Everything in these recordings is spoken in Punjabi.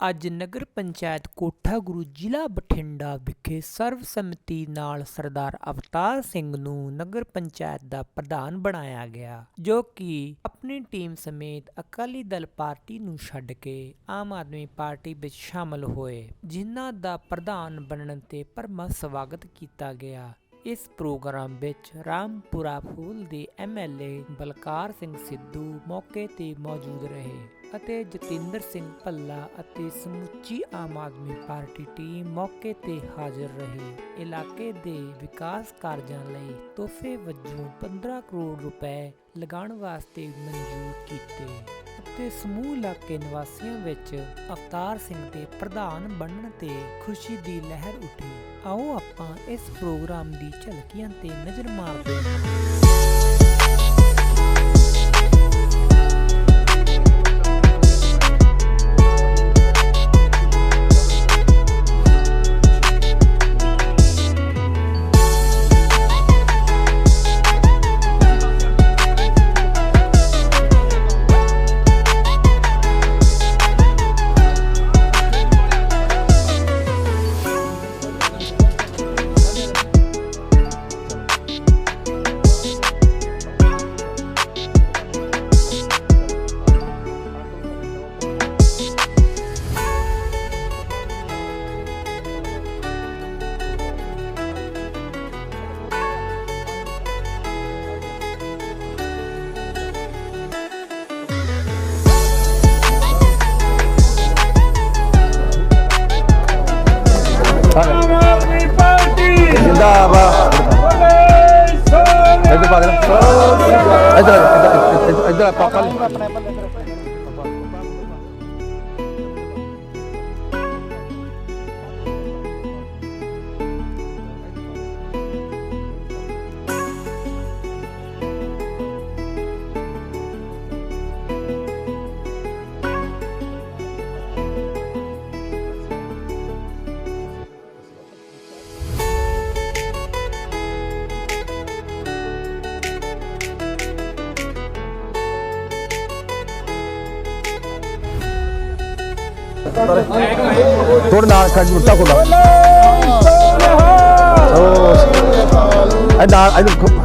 ਅੱਜ ਨਗਰ ਪੰਚਾਇਤ ਕੋਠਾ ਗੁਰੂ ਜ਼ਿਲ੍ਹਾ ਬਠਿੰਡਾ ਵਿਖੇ ਸਰਵਸੰਮਤੀ ਨਾਲ ਸਰਦਾਰ ਅਵਤਾਰ ਸਿੰਘ ਨੂੰ ਨਗਰ ਪੰਚਾਇਤ ਦਾ ਪ੍ਰਧਾਨ ਬਣਾਇਆ ਗਿਆ, ਜੋ ਕਿ ਆਪਣੀ ਟੀਮ ਸਮੇਤ ਅਕਾਲੀ ਦਲ ਪਾਰਟੀ ਨੂੰ ਛੱਡ ਕੇ ਆਮ ਆਦਮੀ ਪਾਰਟੀ ਵਿੱਚ ਸ਼ਾਮਲ ਹੋਏ, ਜਿਨ੍ਹਾਂ ਦਾ ਪ੍ਰਧਾਨ ਬਣਨ ਤੇ ਭਰਮਾ ਸਵਾਗਤ ਕੀਤਾ ਗਿਆ। ਇਸ ਪ੍ਰੋਗਰਾਮ ਵਿੱਚ ਰਾਮਪੁਰਾ ਫੂਲ ਦੇ ਐਮਐਲਏ ਬਲਕਾਰ ਸਿੰਘ ਸਿੱਧੂ ਮੌਕੇ ਤੇ ਮੌਜੂਦ ਰਹੇ। ਅਤੇ ਜਤਿੰਦਰ ਸਿੰਘ ਭੱਲਾ ਅਤੇ ਸਮੁੱਚੀ ਆਮ ਆਦਮੀ ਪਾਰਟੀ ਟੀਮ ਮੌਕੇ ਤੇ ਹਾਜ਼ਰ ਰਹੇ। ਇਲਾਕੇ ਦੇ ਵਿਕਾਸ ਕਾਰਜਾਂ ਲਈ ਤੋਹਫੇ ਵਜੋਂ 15 ਕਰੋੜ ਰੁਪਏ ਲਗਾਉਣ ਵਾਸਤੇ ਮਨਜ਼ੂਰ ਕੀਤੇ ਅਤੇ ਸਮੂਹ ਇਲਾਕੇ ਨਿਵਾਸੀਆਂ ਵਿੱਚ ਅਵਤਾਰ ਸਿੰਘ ਦੇ ਪ੍ਰਧਾਨ ਬਣਨ ਤੇ ਖੁਸ਼ੀ ਦੀ ਲਹਿਰ ਉੱਠੀ। ਆਓ ਆਪਾਂ ਇਸ ਪ੍ਰੋਗਰਾਮ ਦੀ ਝਲਕੀਆਂ ਤੇ ਨਜ਼ਰ ਮਾਰਦੇ ਹਾਂ। ਇੱਧਰ ਇੱਧਰ ਇੱਧਰ- ਇੱਧਰ ਥੋੜਾ ਨਾਲ ਖੜ ਮੁੱਟਾ ਕੋਲਾ ਇਹ ਨਾਲ ਇੱਧਰ ਖੋਲਦਾ।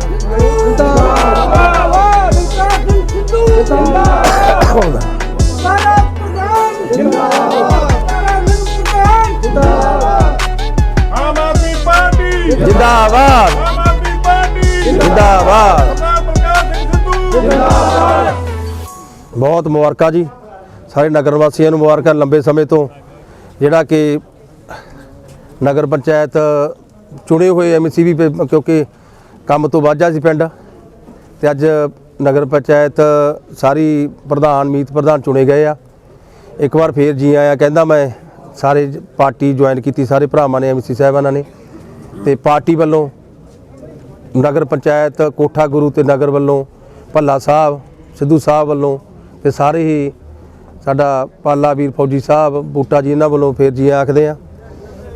ਜਿੰਦਾਬਾਦ। ਆਮ ਆਦਮੀ ਪਾਰਟੀ ਜਿੰਦਾਬਾਦ। ਸਰਦਾਰ ਬਹੁਤ ਮੁਬਾਰਕਾਂ ਜੀ। ਸਾਰੇ ਨਗਰ ਵਾਸੀਆਂ ਨੂੰ ਮੁਬਾਰਕਾਂ ਲੰਬੇ ਸਮੇਂ ਤੋਂ। ਜਿਹੜਾ ਕਿ ਨਗਰ ਪੰਚਾਇਤ ਚੁਣੇ ਹੋਏ ਐਮਸੀਬੀ ਕਿਉਂਕਿ ਕੰਮ ਤੋਂ ਵਾਜਾ ਸੀ ਪਿੰਡ ਤੇ ਅੱਜ ਨਗਰ ਪੰਚਾਇਤ ਸਾਰੀ ਪ੍ਰਧਾਨ, ਮੀਤ ਪ੍ਰਧਾਨ ਚੁਣੇ ਗਏ ਆ। ਇੱਕ ਵਾਰ ਫੇਰ ਜੀ ਆਇਆ ਕਹਿੰਦਾ ਮੈਂ ਸਾਰੇ ਪਾਰਟੀ ਜੁਆਇਨ ਕੀਤੀ, ਸਾਰੇ ਭਰਾਵਾਂ ਨੇ ਐਮਸੀ ਸਾਹਿਬਾਨਾਂ ਨੇ ਤੇ ਪਾਰਟੀ ਵੱਲੋਂ ਨਗਰ ਪੰਚਾਇਤ, ਕੋਠਾ ਗੁਰੂ ਤੇ ਨਗਰ ਵੱਲੋਂ ਭੱਲਾ ਸਾਹਿਬ, ਸਿੱਧੂ ਸਾਹਿਬ ਵੱਲੋਂ ਤੇ ਸਾਰੇ ਹੀ ਸਾਡਾ ਪਾਲਾ ਵੀਰ ਫੌਜੀ ਸਾਹਿਬ ਬੂਟਾ ਜੀ ਇਹਨਾਂ ਵੱਲੋਂ ਫੇਰ ਜੀ ਆਖਦੇ ਆ।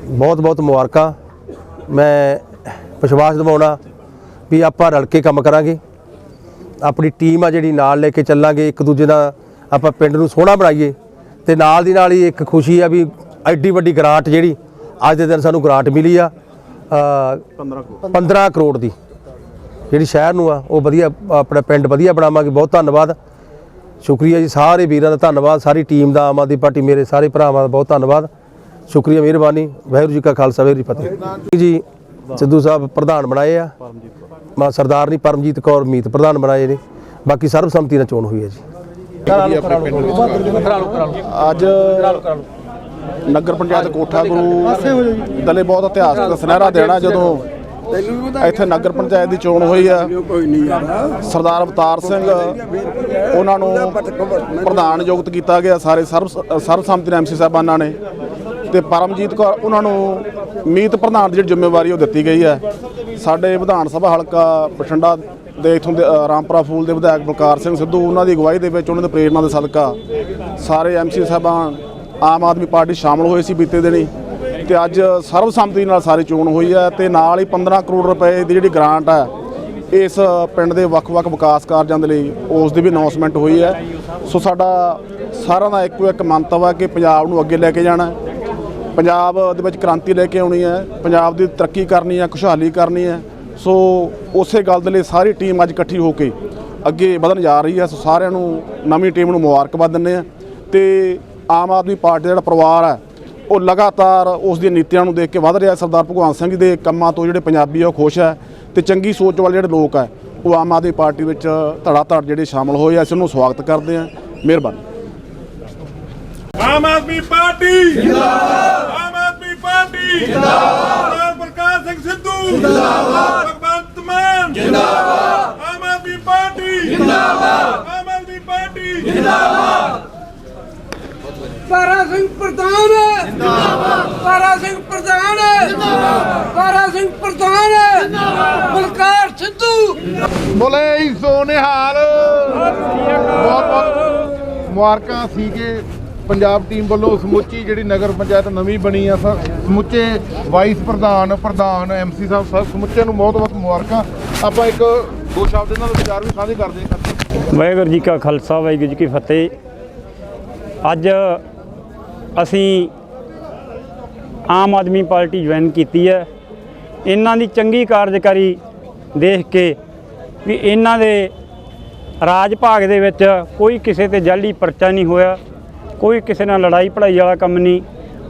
ਬਹੁਤ ਬਹੁਤ ਮੁਬਾਰਕਾਂ। ਮੈਂ ਵਿਸ਼ਵਾਸ ਦਿਵਾਉਣਾ ਵੀ ਆਪਾਂ ਰਲ ਕੇ ਕੰਮ ਕਰਾਂਗੇ। ਆਪਣੀ ਟੀਮ ਆ ਜਿਹੜੀ ਨਾਲ ਲੈ ਕੇ ਚੱਲਾਂਗੇ ਇੱਕ ਦੂਜੇ ਨਾਲ ਆਪਾਂ ਪਿੰਡ ਨੂੰ ਸੋਹਣਾ ਬਣਾਈਏ ਤੇ ਨਾਲ ਦੀ ਨਾਲ ਹੀ ਇੱਕ ਖੁਸ਼ੀ ਆ ਵੀ ਐਡੀ ਵੱਡੀ ਗ੍ਰਾਂਟ ਜਿਹੜੀ ਅੱਜ ਦੇ ਦਿਨ ਸਾਨੂੰ ਗ੍ਰਾਂਟ ਮਿਲੀ ਆ 15 ਕਰੋੜ ਦੀ। ਜਿਹੜੀ ਸ਼ਹਿਰ ਨੂੰ ਆ ਉਹ ਵਧੀਆ ਆਪਣਾ ਪਿੰਡ ਵਧੀਆ ਬਣਾਵਾਂਗੇ। ਬਹੁਤ ਧੰਨਵਾਦ। ਸ਼ੁਕਰੀਆ ਜੀ ਸਾਰੇ ਵੀਰਾਂ ਦਾ ਧੰਨਵਾਦ ਸਾਰੀ ਟੀਮ ਦਾ ਆਮ ਆਦਮੀ ਪਾਰਟੀ ਮੇਰੇ ਸਾਰੇ ਭਰਾਵਾਂ ਦਾ ਬਹੁਤ ਧੰਨਵਾਦ। ਸ਼ੁਕਰੀਆ ਮਿਹਰਬਾਨੀ ਵਾਹਿਗੁਰੂ ਜੀ ਕਾ ਖਾਲਸਾ ਵਾਹਿਗੁਰੂ ਜੀ ਫਤਿਹ। ਜੀ ਸਿੱਧੂ ਸਾਹਿਬ ਪ੍ਰਧਾਨ ਬਣਾਏ ਆ। ਮਾ ਸਰਦਾਰਨੀ ਪਰਮਜੀਤ ਕੌਰ ਮੀਤ ਪ੍ਰਧਾਨ ਬਣਾਏ ਨੇ। ਬਾਕੀ ਸਰਬਸੰਮਤੀ ਨਾਲ ਚੋਣ ਹੋਈ ਹੈ ਜੀ। ਅੱਜ ਨਗਰ ਪੰਚਾਇਤ ਕੋਠਾ ਗੁਰੂ ਦਲੇ ਬਹੁਤ ਇਤਿਹਾਸਕ ਸੁਨਹਿਰਾ ਦੇਣਾ ਜਦੋਂ ਇੱਥੇ ਨਗਰ ਪੰਚਾਇਤ ਦੀ ਚੋਣ ਹੋਈ ਆ। ਸਰਦਾਰ ਅਵਤਾਰ ਸਿੰਘ, ਉਹਨਾਂ ਨੂੰ ਪ੍ਰਧਾਨ ਨਿਯੁਕਤ ਕੀਤਾ ਗਿਆ ਸਾਰੇ ਸਰਬ ਸਰਬਸੰਮਤੀ ਨਾਲ ਐਮਸੀ ਸਾਹਿਬਾਨਾਂ ਨੇ ਤੇ ਪਰਮਜੀਤ ਕੌਰ, ਉਹਨਾਂ ਨੂੰ ਮੀਤ ਪ੍ਰਧਾਨ ਦੀ ਜਿਹੜੀ ਜ਼ਿੰਮੇਵਾਰੀ ਉਹ ਦਿੱਤੀ ਗਈ ਹੈ। ਸਾਡੇ ਵਿਧਾਨ ਸਭਾ ਹਲਕਾ ਬਠਿੰਡਾ ਦੇ ਇਥੋਂ ਦੇ ਰਾਮਪੁਰਾ ਫੂਲ ਦੇ ਵਿਧਾਇਕ ਬਲਕਾਰ ਸਿੰਘ ਸਿੱਧੂ, ਉਹਨਾਂ ਦੀ ਅਗਵਾਈ ਦੇ ਵਿੱਚ ਉਹਨਾਂ ਦੇ ਪ੍ਰੇਰਣਾ ਦੇ ਸਦਕਾ ਸਾਰੇ ਐਮਸੀ ਸਾਹਿਬਾਨ, ਆਮ ਆਦਮੀ ਪਾਰਟੀ ਸ਼ਾਮਲ ਹੋਏ ਸੀ ਬੀਤੇ ਦਿਨੀ। ਤੇ ਅੱਜ ਸਰਬਸੰਮਤੀ ਨਾਲ ਸਾਰੀ ਚੋਣ ਹੋਈ ਹੈ ਤੇ ਨਾਲ ਹੀ 15 ਕਰੋੜ ਰੁਪਏ ਦੀ ਜਿਹੜੀ ਗ੍ਰਾਂਟ ਹੈ, ਇਸ ਪਿੰਡ ਦੇ ਵੱਖ-ਵੱਖ ਵਿਕਾਸ ਕਾਰਜਾਂ ਦੇ ਲਈ ਉਸ ਦੀ ਵੀ ਅਨਾਉਂਸਮੈਂਟ ਹੋਈ ਹੈ। ਸੋ ਸਾਡਾ ਸਾਰਿਆਂ ਦਾ ਇੱਕੋ ਇੱਕ ਮੰਤਵ ਹੈ ਕਿ ਪੰਜਾਬ ਨੂੰ ਅੱਗੇ ਲੈ ਕੇ ਜਾਣਾ ਪੰਜਾਬ ਦੇ ਵਿੱਚ ਕ੍ਰਾਂਤੀ ਲੈ ਕੇ ਆਉਣੀ ਹੈ, ਪੰਜਾਬ ਦੀ ਤਰੱਕੀ ਕਰਨੀ ਹੈ, ਖੁਸ਼ਹਾਲੀ ਕਰਨੀ ਹੈ। ਸੋ ਉਸੇ ਗੱਲ ਦੇ ਲਈ ਸਾਰੀ ਟੀਮ ਅੱਜ ਇਕੱਠੀ ਹੋ ਕੇ ਅੱਗੇ ਵਧਣ ਜਾ ਰਹੀ ਹੈ। ਸੋ ਸਾਰਿਆਂ ਨੂੰ ਨਵੀਂ ਟੀਮ ਨੂੰ ਮੁਬਾਰਕਬਾਦ ਦਿੰਦੇ ਆ ਤੇ ਆਮ ਆਦਮੀ ਪਾਰਟੀ ਦਾ ਜਿਹੜਾ ਪਰਿਵਾਰ ਹੈ ਉਹ ਲਗਾਤਾਰ ਉਸ ਦੀਆਂ ਨੀਤੀਆਂ ਨੂੰ ਦੇਖ ਕੇ ਵਧ ਰਿਹਾ ਸਰਦਾਰ ਭਗਵੰਤ ਸਿੰਘ ਦੇ ਕੰਮਾਂ ਤੋਂ ਜਿਹੜੇ ਪੰਜਾਬੀ ਆ, ਉਹ ਖੁਸ਼ ਹੈ ਤੇ ਚੰਗੀ ਸੋਚ ਵਾਲੇ ਜਿਹੜੇ ਲੋਕ ਹੈ ਉਹ ਆਮ ਆਦਮੀ ਪਾਰਟੀ ਵਿੱਚ ਧੜਾ ਧੜ ਜਿਹੜੇ ਸ਼ਾਮਲ ਹੋਏ ਆ ਅਸੀਂ ਉਹਨੂੰ ਸਵਾਗਤ ਕਰਦੇ ਹਾਂ ਮਿਹਰਬਾਨੀ। ਆਮ ਆਦਮੀ ਪਾਰਟੀ ਜਿੰਦਾਬਾਦ। ਆਮ ਆਦਮੀ ਪਾਰਟੀ ਜਿੰਦਾਬਾਦ ਸਰਦਾਰ ਪ੍ਰਕਾਸ਼ ਸਿੰਘ ਸਿੱਧੂ ਜਿੰਦਾਬਾਦ ਭਗਵੰਤ ਮਾਨ ਜਿੰਦਾਬਾਦ ਆਮ ਆਦਮੀ ਪਾਰਟੀ ਜਿੰਦਾਬਾਦ ਆਮ ਆਦਮੀ ਪਾਰਟੀ ਤਾਰਾ ਸਿੰਘ ਪ੍ਰਧਾਨ। ਜਿੰਦਾਬਾਦ। ਤਾਰਾ ਸਿੰਘ ਪ੍ਰਧਾਨ। ਜਿੰਦਾਬਾਦ। ਤਾਰਾ ਸਿੰਘ ਪ੍ਰਧਾਨ। ਜਿੰਦਾਬਾਦ। ਬਲਕਾਰ ਸਿੱਧੂ। ਬੋਲੇ ਸੋ ਨਿਹਾਲ ਬਹੁਤ ਬਹੁਤ ਮੁਬਾਰਕਾਂ ਸੀ ਕਿ ਪੰਜਾਬ ਟੀਮ ਵੱਲੋਂ ਸਮੁੱਚੀ ਜਿਹੜੀ ਨਗਰ ਪੰਚਾਇਤ ਨਵੀਂ ਬਣੀ ਆ ਸ- ਸਮੁੱਚੇ ਵਾਈਸ ਪ੍ਰਧਾਨ ਪ੍ਰਧਾਨ ਐਮਸੀ ਸਾਹਿਬ ਸਭ ਸਮੁੱਚੇ ਨੂੰ ਬਹੁਤ ਬਹੁਤ ਮੁਬਾਰਕਾਂ। ਆਪਾਂ ਇੱਕ ਦੋ ਸ਼ਬਦ ਇਹਨਾਂ ਦੇ ਵਿਚਾਰ ਵੀ ਸਾਂਝੇ ਕਰਦੇ ਹਾਂ। ਵਾਹਿਗੁਰੂ ਜੀ ਕਾ ਖਾਲਸਾ ਵਾਹਿਗੁਰੂ ਜੀ ਕੀ ਫਤਿਹ। ਅੱਜ ਅਸੀਂ ਆਮ ਆਦਮੀ ਪਾਰਟੀ ਜੁਆਇਨ ਕੀਤੀ ਹੈ। ਇਹਨਾਂ ਦੀ ਚੰਗੀ ਕਾਰਜਕਾਰੀ ਦੇਖ ਕੇ ਵੀ ਇਹਨਾਂ ਦੇ ਰਾਜ ਭਾਗ ਦੇ ਵਿੱਚ ਕੋਈ ਕਿਸੇ ਤੇ ਜਾਲੀ ਪਰਚਾ ਨਹੀਂ ਹੋਇਆ, ਕੋਈ ਕਿਸੇ ਨਾਲ ਲੜਾਈ ਪੜਾਈ ਵਾਲਾ ਕੰਮ ਨਹੀਂ।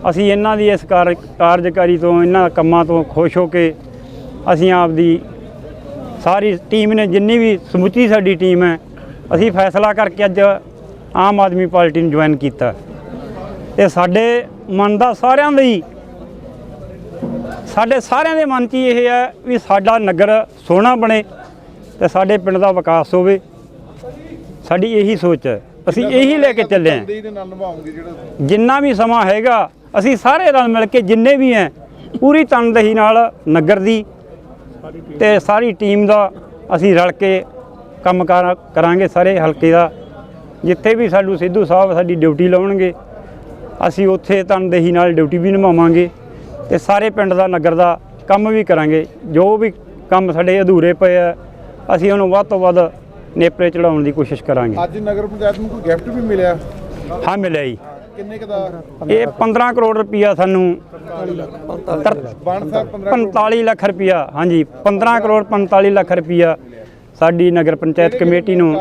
ਅਸੀਂ ਇਹਨਾਂ ਦੀ ਇਸ ਕਾਰ- ਕਾਰਜਕਾਰੀ ਤੋਂ, ਇਹਨਾਂ ਕੰਮਾਂ ਤੋਂ ਖੁਸ਼ ਹੋ ਕੇ ਅਸੀਂ ਆਪਦੀ ਸਾਰੀ ਟੀਮ ਨੇ, ਜਿੰਨੀ ਵੀ ਸਮੁੱਚੀ ਸਾਡੀ ਟੀਮ ਹੈ, ਅਸੀਂ ਫੈਸਲਾ ਕਰਕੇ ਅੱਜ ਆਮ ਆਦਮੀ ਪਾਰਟੀ ਨੂੰ ਜੁਆਇਨ ਕੀਤਾ। ਤੇ ਸਾਡੇ ਮਨ ਦਾ ਸਾਰਿਆਂ ਦਾ ਹੀ ਸਾਡੇ ਸਾਰਿਆਂ ਦੇ ਮਨ 'ਚ ਹੀ ਇਹ ਹੈ ਵੀ ਸਾਡਾ ਨਗਰ ਸੋਹਣਾ ਬਣੇ ਤੇ ਸਾਡੇ ਪਿੰਡ ਦਾ ਵਿਕਾਸ ਹੋਵੇ। ਸਾਡੀ ਇਹੀ ਸੋਚ ਹੈ। ਅਸੀਂ ਇਹੀ ਲੈ ਕੇ ਚੱਲੇ ਹਾਂ। ਜਿੰਨਾ ਵੀ ਸਮਾਂ ਹੈਗਾ ਅਸੀਂ ਸਾਰੇ ਰਲ ਮਿਲ ਕੇ ਜਿੰਨੇ ਵੀ ਹੈ ਪੂਰੀ ਤਨਦੇਹੀ ਨਾਲ ਨਗਰ ਦੀ ਤੇ ਸਾਰੀ ਟੀਮ ਦਾ ਅਸੀਂ ਰਲ ਕੇ ਕੰਮ ਕਾਰ ਕਰਾਂਗੇ ਸਾਰੇ ਹਲਕੇ ਦਾ। ਜਿੱਥੇ ਵੀ ਸਾਡੂ ਸਿੱਧੂ ਸਾਹਿਬ ਸਾਡੀ ਡਿਊਟੀ ਲਾਉਣਗੇ ਅਸੀਂ ਉੱਥੇ ਤਨਦੇਹੀ ਨਾਲ ਡਿਊਟੀ ਵੀ ਨਿਭਾਵਾਂਗੇ ਤੇ ਸਾਰੇ ਪਿੰਡ ਦਾ ਨਗਰ ਦਾ ਕੰਮ ਵੀ ਕਰਾਂਗੇ। ਜੋ ਵੀ ਕੰਮ ਸਾਡੇ ਅਧੂਰੇ ਪਏ ਆ ਅਸੀਂ ਉਹਨੂੰ ਵੱਧ ਤੋਂ ਵੱਧ ਨੇਪਰੇ ਚੜਾਉਣ ਦੀ ਕੋਸ਼ਿਸ਼ ਕਰਾਂਗੇ। ਅੱਜ ਨਗਰ ਪੰਚਾਇਤ ਨੂੰ ਕੋਈ ਗਿਫਟ ਵੀ ਮਿਲਿਆ? ਹਾਂ ਮਿਲਿਆ ਜੀ। ਕਿੰਨੇ ਕ ਦਾ? ਇਹ 15 ਕਰੋੜ ਰੁਪਈਆ ਸਾਨੂੰ ਤਰ- ਬਣ ਸਾਹਿਬ 15 45 ਲੱਖ ਰੁਪਈਆ ਹਾਂਜੀ 15 ਕਰੋੜ 45 ਲੱਖ ਰੁਪਈਆ ਸਾਡੀ ਨਗਰ ਪੰਚਾਇਤ ਕਮੇਟੀ ਨੂੰ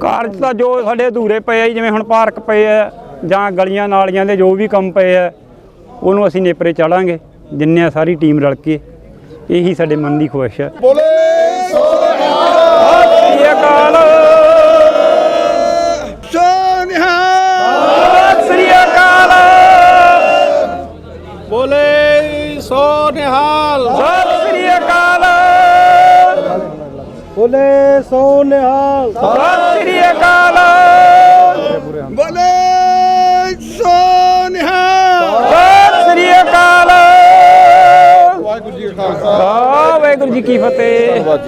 ਕਾਰਜ ਤਾਂ ਜੋ ਸਾਡੇ ਅਧੂਰੇ ਪਏ ਆ ਜੀ, ਜਿਵੇਂ ਹੁਣ ਪਾਰਕ ਪਏ ਆ ਜਾਂ ਗਲੀਆਂ ਨਾਲੀਆਂ ਦੇ ਜੋ ਵੀ ਕੰਮ ਪਏ ਆ ਉਹਨੂੰ ਅਸੀਂ ਨੇਪਰੇ ਚਾੜਾਂਗੇ ਜਿੰਨੇ ਸਾਰੀ ਟੀਮ ਰਲ ਕੇ। ਇਹੀ ਸਾਡੇ ਮਨ ਦੀ ਖੁਆਇਸ਼ ਹੈ ਬੋਲੇ ਸੋ ਸ੍ਰੀ ਅਕਾਲ। ਸਤਿ ਸ੍ਰੀ ਅਕਾਲ। ਬੋਲੇ ਸੋ ਨਿਹਾਲ ਸਤਿ ਸ੍ਰੀ ਅਕਾਲ। ਬੋਲੇ ਸੋ ਨਿਹਾਲ ਸਤਿ ਸ੍ਰੀ ਅਕਾਲ। ਖਾਲਸਾ ਵਾਹਿਗੁਰੂ ਜੀ ਕੀ ਫਤਿਹ।